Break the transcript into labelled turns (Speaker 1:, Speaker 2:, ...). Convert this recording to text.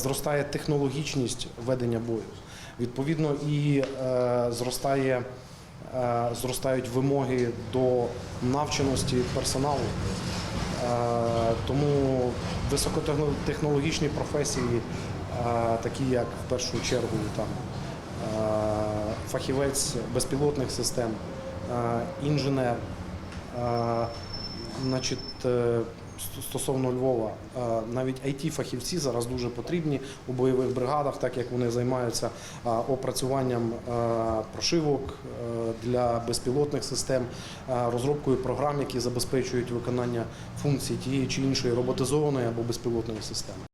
Speaker 1: зростає технологічність ведення бою. Відповідно, і е, зростає, е, зростають вимоги до навченості персоналу. Е, Тому високотехнологічні професії, такі як в першу чергу там, фахівець безпілотних систем, інженер, значить, стосовно Львова, е, навіть IT-фахівці зараз дуже потрібні у бойових бригадах, так як вони займаються е, опрацюванням е, прошивок для безпілотних систем, розробкою програм, які забезпечують виконання функцій тієї чи іншої роботизованої або безпілотної системи.